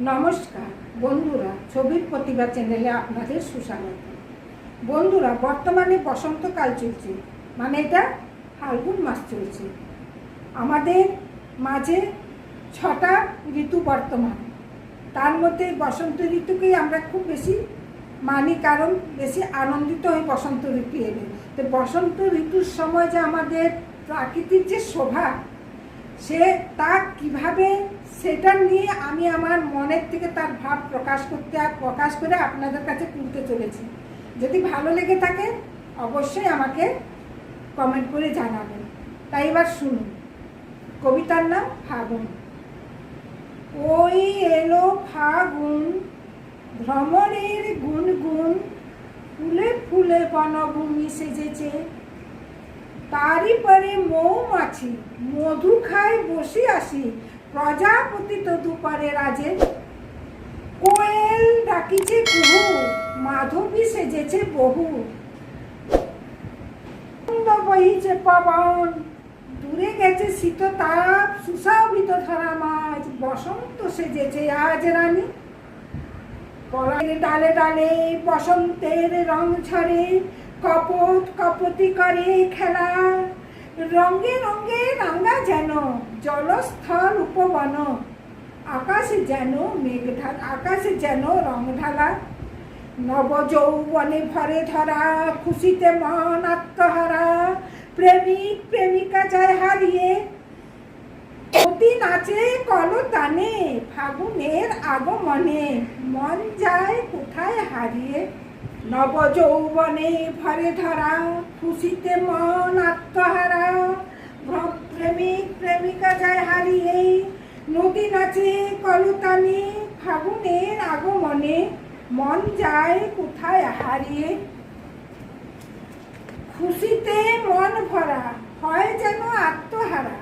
নমস্কার, বন্ধুরা, ছবির প্রতিভা চ্যানেলে আপনাদের সুস্বাগত। বন্ধুরা, বর্তমানে বসন্তকাল চলছে মানে এটা ফাল্গুন মাস চলছে। আমাদের মাঝে ছটা ঋতু বর্তমান। তার মধ্যে বসন্ত ঋতুকেই আমরা খুব বেশি মানি, কারণ বেশি আনন্দিত হই বসন্ত ঋতু এলে। তো বসন্ত ঋতুর সময় যে আমাদের প্রাকৃতিক যে শোভা সে তা কীভাবে সেটা নিয়ে আমি আমার মনের থেকে তার ভাব প্রকাশ করতে প্রকাশ করে আপনাদের কাছে তুলতে চলেছি। যদি ভালো লেগে থাকে, অবশ্যই আমাকে কমেন্ট করে জানাবেন। তাই এবার শুনুন। কবিতার নাম ফাগুন। ওই এলো ফাগুন, ভ্রমণের গুনগুন, ফুলে ফুলে বনভূমি সেজেছে। তারই পরে মৌমাছি মধু খায় বসে আসি। প্রজাপতি তো দুপারে রাজে কোয়েল ডাকিছে কুহু মাধবী সেজেছে বহু। বহিছে পবন। দূরে গেছে শীত তাপ সুশাভিত ধরা মাছ। বসন্ত সেজেছে আজ রানী। ডালে ডালে বসন্তের রং ঝরে কপট কপতি করে খেলা। রঙে রঙে রাঙা যেন জলস্থল উপবন। আকাশে যেন মেঘ ঢাল আকাশে যেন রং ঢালা নব যৌবনে ভরে ধরা, খুশিতে মন আত্মহারা। প্রেমিক, প্রেমিকা যায় হারিয়ে। অতি নাচে কলতানে ফাগুনের আগমনে। মন যায় কোথায় হারিয়ে? নব যৌবনে ভরে ধরা, খুশিতে মন আত্মহারা। প্রেমিক প্রেমিকা যায় হারিয়ে, নদী নাচে কলতানে ফাগুনের আগমনে মন যায় কোথায় হারিয়ে। খুশিতে মন ভরা, হয় যেন আত্মহারা।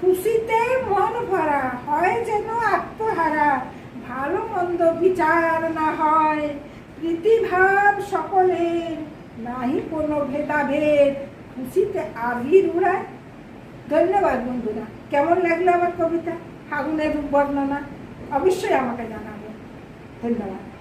খুশিতে মন ভরা, হয় যেন আত্মহারা। ভালো মন্দ বিচার প্রীতিভাব সকলের নাহি কোনো ভেদাভেদ। খুশিতে আবির উড়ায়। ধন্যবাদ বন্ধুরা। কেমন লাগল আমার কবিতা? ফাগুনের বর্ণনা অবশ্যই আমাকে জানাবে ধন্যবাদ।